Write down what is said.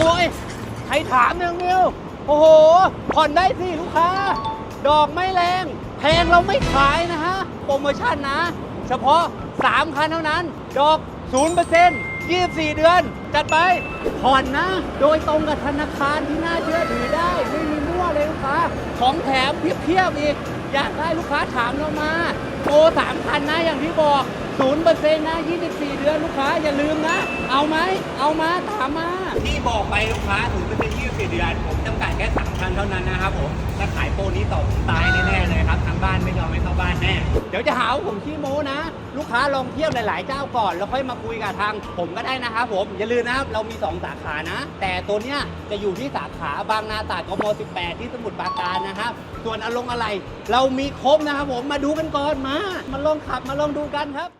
โอ้ยใครถามหนึ่งมิวโอ้โห ผ่อนได้สิลูกค้า ดอกไม่แรง แพงเราไม่ขายนะฮะ โปรโมชั่นนะ เฉพาะ 3 คันเท่านั้น ดอก 0% 24 เดือน จัดไป ผ่อนนะ โดยตรงกับธนาคารที่น่าเชื่อถือได้ ไม่มีมั่วเลยลูกค้า ของแถมเพียบๆอีก อยากได้ลูกค้าถามเรามาโปรสามคันนะ อย่างที่บอก0%นะ 24 เดือนลูกค้าอย่าลืมนะ เอาไหม เอามา ถามมา บอกไปลูกค้า0% 24เดือนผมจำกัดแค่3คันเท่านั้นนะครับผมถ้าขายโปรนี้ต่อผมตายแน่ๆเลยครับทางบ้านไม่ยอมให้เข้าบ้านแน่เดี๋ยวจะหาว่าผมขี้โม้นะ ลูกค้าลองเที่ยวหลายๆเจ้าก่อนแล้วค่อยมาคุยกับทางผมก็ได้นะครับผมอย่าลืมนะครับเรามี 2 สาขานะ แต่ตัวเนี้ยจะอยู่ที่สาขาบางนาตราดกม 18 ที่สมุทรปราการนะครับส่วนอารมณ์อะไร เรามีครบนะครับผมมาดูกันก่อนมา มาลองขับมาลองดูกันครับ